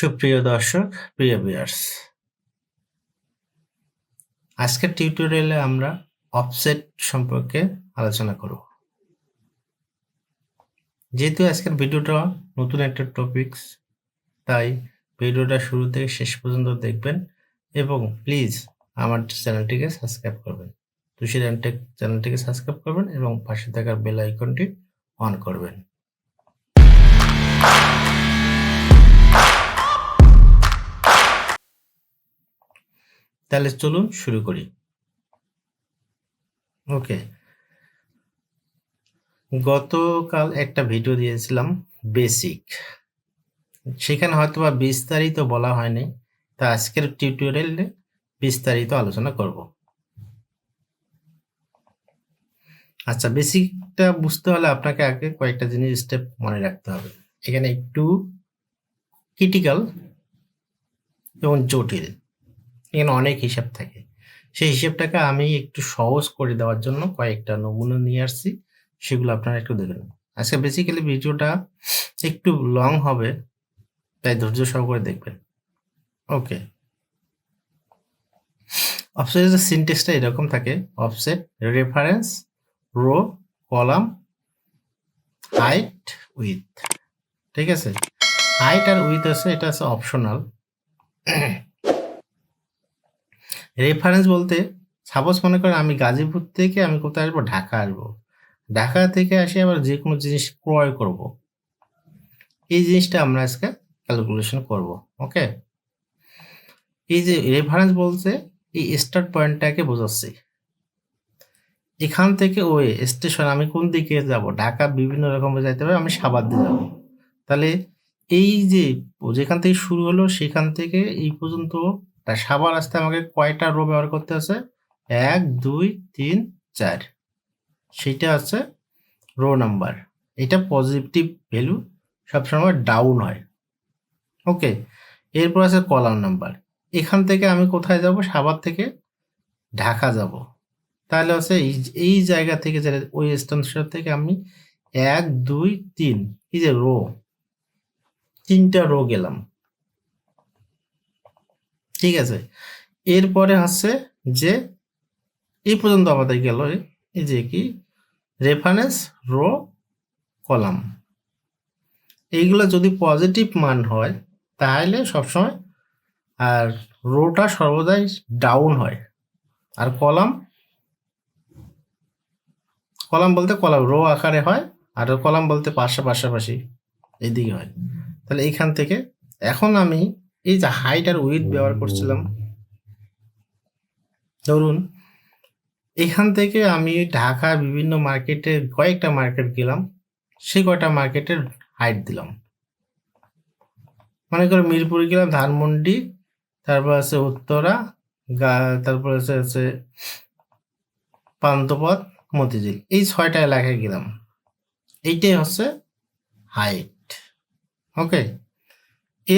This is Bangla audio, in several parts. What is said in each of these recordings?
সুপ্রিয় দর্শক, প্রিয় ভিউয়ার্স আজকের টিউটোরিয়ালে আমরা অফসেট সম্পর্কে আলোচনা করব। যেহেতু আজকের ভিডিওটা নতুন একটা টপিকস তাই ভিডিওটা শুরু থেকে শেষ পর্যন্ত দেখবেন এবং প্লিজ আমার চ্যানেলটিকে সাবস্ক্রাইব করবেন। তুষি র্যান্টেক চ্যানেলটিকে সাবস্ক্রাইব করবেন এবং পাশে থাকা বেল আইকনটি অন করবেন। তাহলে চলুন শুরু করি। ওকে। গতকাল একটা ভিডিও দিয়েছিলাম, বেসিক। সেখানে হয়তো বা বিস্তারিত বলা হয়নি, তা আজকের টিউটোরিয়ালে বিস্তারিত আলোচনা করব। আচ্ছা বেসিকটা বুঝতে হলে আপনাকে আগে কয়েকটা জিনিস স্টেপ মনে রাখতে হবে। এখানে একটু ক্রিটিক্যাল এবং জটিল। এখানে অনেক হিসাব থাকে। সেই হিসাবটাকে আমি একটু সহজ করে দেওয়ার জন্য কয়েকটা নমুনা নিয়ে আসছি, সেগুলো আপনারা একটু দেখেন আজকে বেসিক্যালি ভিডিওটা একটু লং হবে, তাই ধৈর্য সহকারে দেখবেন। ওকে অফসেটের সিনটেক্সটা এরকম থাকে। Offset reference row column height with ঠিক আছে? হাইট আর উইথ আছে, এটা আছে অপশনাল রেফারেন্স বলতে সাপোজ মনে করেন আমি গাজীপুর থেকে আমি কোথায় আসব? ঢাকা আসব। ঢাকা থেকে আসে আবার যে কোনো জিনিস ক্রয় করব। এই জিনিসটা আমরা আজকে ক্যালকুলেশন করব ওকে এই যে রেফারেন্স বলতে এই স্টার্ট পয়েন্টটাকে বোঝাচ্ছি। এখান থেকে ওই স্টেশন আমি কোন দিকে যাব? ঢাকা বিভিন্ন রকমের যাইতে হবে, আমি সাবাদ দিয়ে যাব। তাহলে এই যে যেখান থেকে শুরু হলো, সেখান থেকে এই পর্যন্ত তা সাবার আসতে আমাকে কয়টা রো ব্যবহার করতে আছে এক, দুই, তিন, চার। সেইটা আছে রো নাম্বার এটা পজিটিভ ভ্যালু সবসময় ডাউন হয়। ওকে এরপর আছে কলাম নাম্বার এখান থেকে আমি কোথায় যাব? সাবার থেকে ঢাকা যাব। তাহলে হচ্ছে এই এই জায়গা থেকে যে, ওই স্টেশন থেকে আমি এক, দুই, তিন, এই যে রো তিনটা রো গেলাম। ঠিক আছে? এরপরে হচ্ছে যে এই পর্যন্ত আমাদের গেল এই যে কি? রেফারেন্স রো কলাম এইগুলো যদি পজিটিভ মান হয়, তাহলে সবসময় আর রোটা সর্বদাই ডাউন হয়। আর কলাম কলাম বলতে কলাম রো আকারে হয়, আর কলাম বলতে পাশা পাশাপাশি এদিকে হয়। তাহলে এইখান থেকে এখন আমি এই যে হাইট আর উইথ ব্যবহার করছিলাম। ধরুন, এখান থেকে আমি ঢাকা বিভিন্ন মার্কেটে কয়েকটা মার্কেট গেলাম সেই কয়টা মার্কেটের হাইট দিলাম। মনে করো মিরপুরে গেলাম ধানমন্ডি, তারপর আছে উত্তরা তারপর আছে আছে পান্তপথ মতিঝিল। এই ছয়টা এলাকায় গেলাম। এইটাই হচ্ছে হাইট ওকে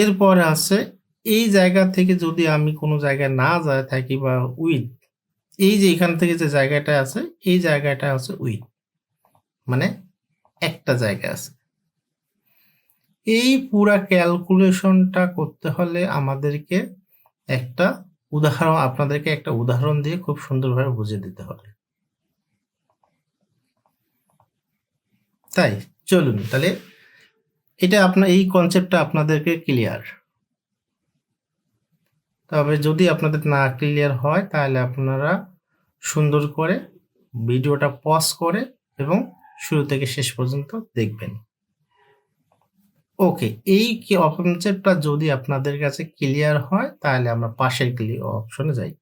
এরপরে আছে, এই জায়গা থেকে যদি আমি কোনো জায়গায় না যায় থাকি বা উইথ এই যে এখান থেকে যে জায়গাটা আছে, এই জায়গাটা আছে উইথ মানে একটা জায়গা আছে। এই পুরা ক্যালকুলেশনটা করতে হলে আমাদেরকে একটা উদাহরণ, আপনাদেরকে একটা উদাহরণ দিয়ে খুব সুন্দরভাবে বুঝিয়ে দিতে হবে। তাই, চলুন, তাহলে এটা আপনার এই কনসেপ্টটা আপনাদেরকে ক্লিয়ার তবে যদি আপনাদের না ক্লিয়ার হয়, তাহলে আপনারা সুন্দর করে ভিডিওটা পজ করে এবং শুরু থেকে শেষ পর্যন্ত দেখবেন। ওকে এই কি কনসেপ্টটা যদি আপনাদের কাছে ক্লিয়ার হয়, তাহলে আমরা পাশের ক্লিয়ার অপশনে যাই।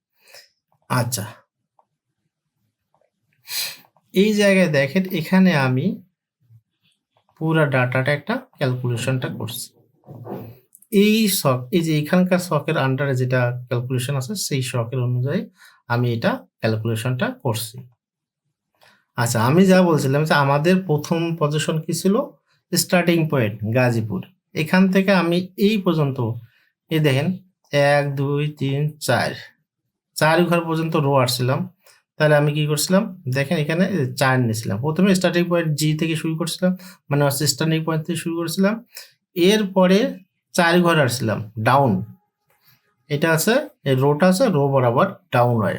আচ্ছা। এই জায়গায় দেখেন, এখানে আমি পুরা ডাটাটা একটা ক্যালকুলেশনটা করছি। এই শখ এই যে এখানকার শখের আন্ডারে যেটা ক্যালকুলেশন আছে, সেই শখের অনুযায়ী আমি এটা ক্যালকুলেশনটা করছি। আচ্ছা আমি যা বলছিলাম যে আমাদের প্রথম পজিশন কি ছিল? Starting point Gazipur. এখান থেকে আমি এই পর্যন্ত, এই দেখেন, এক, দুই, তিন, চার। চার ঘর পর্যন্ত রো আসছিলাম। তাহলে আমি কি করছিলাম? দেখেন এখানে চার নিয়েছিলাম। প্রথমে স্টার্টিং পয়েন্ট জি থেকে শুরু করছিলাম মানে হচ্ছে স্টার্টিং পয়েন্ট থেকে শুরু করছিলাম। এরপরে চার ঘর আসছিলাম ডাউন এটা আছে রোটা আছে রো বরাবর ডাউন হয়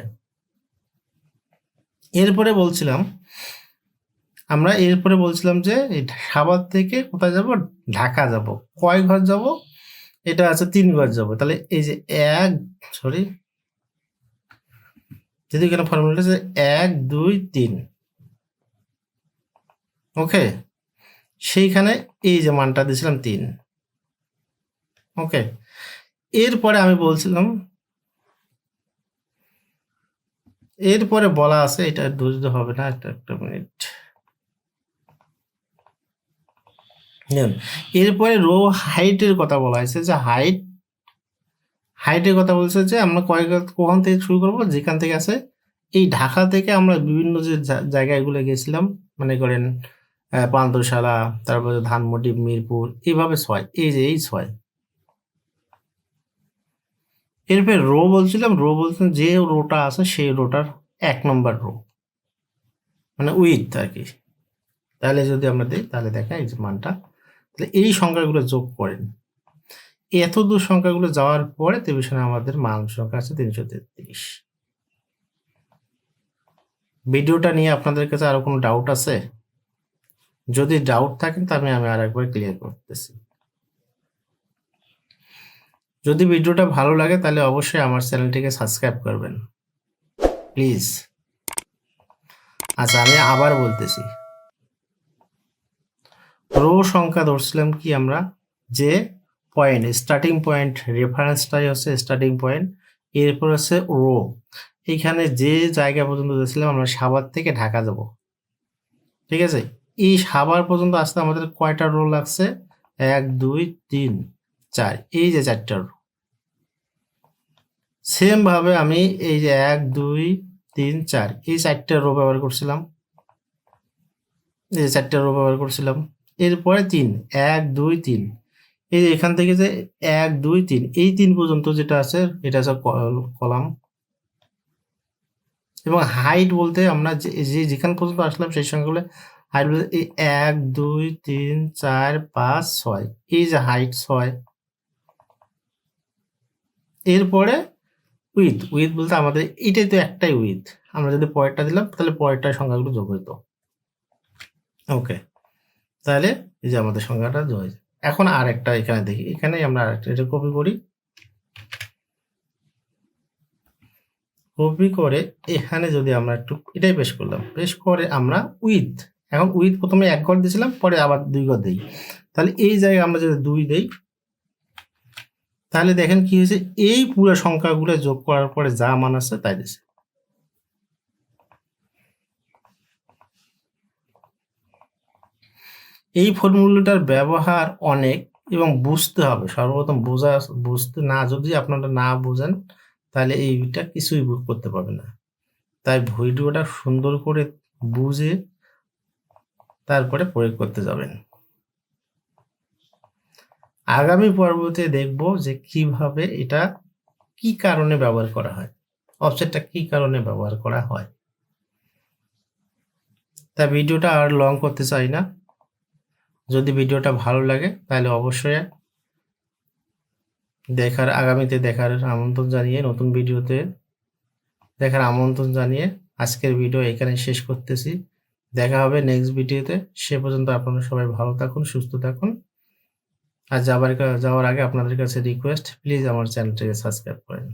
এরপরে বলছিলাম, আমরা এরপরে বলছিলাম যে এই সাভার থেকে কোথায় যাব? ঢাকা যাব। কয় ঘর যাব? এটা আছে তিন ঘর যাব। তাহলে এই যে এক সরি যদি এখানে ফর্মুলাটা আছে এক, দুই, তিন। ওকে সেইখানে এই যে মানটা দিয়েছিলাম তিন। ওকে এরপরে আমি বলছিলাম, এরপরে বলা আছে, এটা দুর্য হবে না, একটা একটা মিনিট এরপরে রো হাইটের কথা বলা হয়েছে যে হাইট হাইটের কথা বলছে যে আমরা কয়েক কখন থেকে শুরু করব, যেখান থেকে আছে। এই ঢাকা থেকে আমরা বিভিন্ন যে জায়গাগুলো গেছিলাম, মনে করেন পান্তশালা তারপরে ধানমন্ডি, মিরপুর এইভাবে ছয়, এই যে, এই ছয়। এরপরে রো বলছিলাম রো বলছিলাম যে রোটা আছে, সেই রোটার এক নম্বর রো। মানে উইথ আর কি। তাহলে যদি আমরা দিই, তাহলে দেখা, এই যে মানটা, তাহলে এই সংখ্যাগুলো যোগ করেন। এত দূর সংখ্যাগুলো যাওয়ার পরে টেবিশনে আমাদের মান সংখ্যা আছে তিনশো তেত্রিশ। ভিডিওটা নিয়ে আপনাদের কাছে আরও কোনো ডাউট আছে? যদি ডাউট থাকেন তাহলে আমি আর একবার ক্লিয়ার করতেছি। যদি ভিডিওটা ভালো লাগে তাহলে অবশ্যই আমার চ্যানেলটিকে সাবস্ক্রাইব করবেন। প্লিজ। আচ্ছা আমি আবার বলতেছি। রো সংখ্যা ধরছিলাম কি আমরা? যে পয়েন্ট স্টার্টিং পয়েন্ট রেফারেন্সটাই হচ্ছে স্টার্টিং পয়েন্ট এরপর হচ্ছে রো এইখানে যে জায়গা পর্যন্ত গেছিলাম আমরা সাভার থেকে ঢাকা যাব। ঠিক আছে? এই সাভার পর্যন্ত আসতে আমাদের কয়টা রো লাগছে? এক, দুই, তিন, চার। এই যে চারটা রো সেম ভাবে আমি এই যে এক, দুই, তিন, চার, এই চারটা রো ব্যবহার করছিলাম। এই চারটা রো ব্যবহার করছিলাম। এরপরে তিন, এক, দুই, তিন। এই যে এখান থেকে যে এক, দুই, তিন, এই তিন পর্যন্ত যেটা আছে, এটা আছে কলাম। এবং হাইট বলতে আমরা যে যেখান পর্যন্ত আসলাম, সেই সংখ্যাগুলো হাইট বলতে এই এক, দুই, তিন, চার, পাঁচ, ছয়, এই যে হাইট ছয়। এরপরে উইথ উইথ বলতে আমাদের এটাই তো একটাই উইথ আমরা যদি পরেরটা দিলাম, তাহলে পরেরটার সংখ্যাগুলো যোগ হইতো। ওকে তাহলে এই যে আমাদের সংখ্যাটা যোগ হয়েছে। এখন আর একটা এখানে দেখি। এখানে আমরা এটা কপি করি। কপি করে এখানে যদি আমরা একটু, এটাই পেশ করলাম। পেশ করে আমরা উইথ এখন উইথ প্রথমে এক ঘর দিয়েছিলাম, পরে আবার দুই ঘর দিই। তাহলে এই জায়গায় আমরা যদি দুই দেই, তাহলে দেখেন কি হয়েছে, এই পুরো সংখ্যাগুলো যোগ করার পরে যা মান আছে তাই দিছে এই ফর্মুলাটার ব্যবহার অনেক এবং বুঝতে হবে। সর্বপ্রথম বোঝা, বুঝতে না যদি আপনারা না বোঝেন, তাহলে এইটা কিছুই করতে পারবে না। তাই ভিডিওটা সুন্দর করে বুঝে তারপরে প্রয়োগ করতে যাবেন। আগামী পর্বতে দেখব যে কীভাবে এটা কি কারণে ব্যবহার করা হয়। অফসেটটা কি কারণে ব্যবহার করা হয়। তা ভিডিওটা আর লং করতে চাই না। যদি ভিডিওটা ভালো লাগে, তাহলে অবশ্যই দেখার, আগামীতে দেখার আমন্ত্রণ জানিয়ে নতুন ভিডিওতে দেখার আমন্ত্রণ জানিয়ে আজকের ভিডিও এখানে শেষ করতেছি। দেখা হবে নেক্সট ভিডিওতে। সে পর্যন্ত আপনারা সবাই ভালো থাকুন, সুস্থ থাকুন। আর যাবার যাওয়ার আগে আপনাদের কাছে রিকোয়েস্ট প্লিজ আমার চ্যানেলটাকে সাবস্ক্রাইব করেন।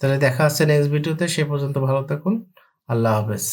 তাহলে দেখা হচ্ছে নেক্সট ভিডিওতে। সে পর্যন্ত ভালো থাকুন। আল্লাহ হাফেজ।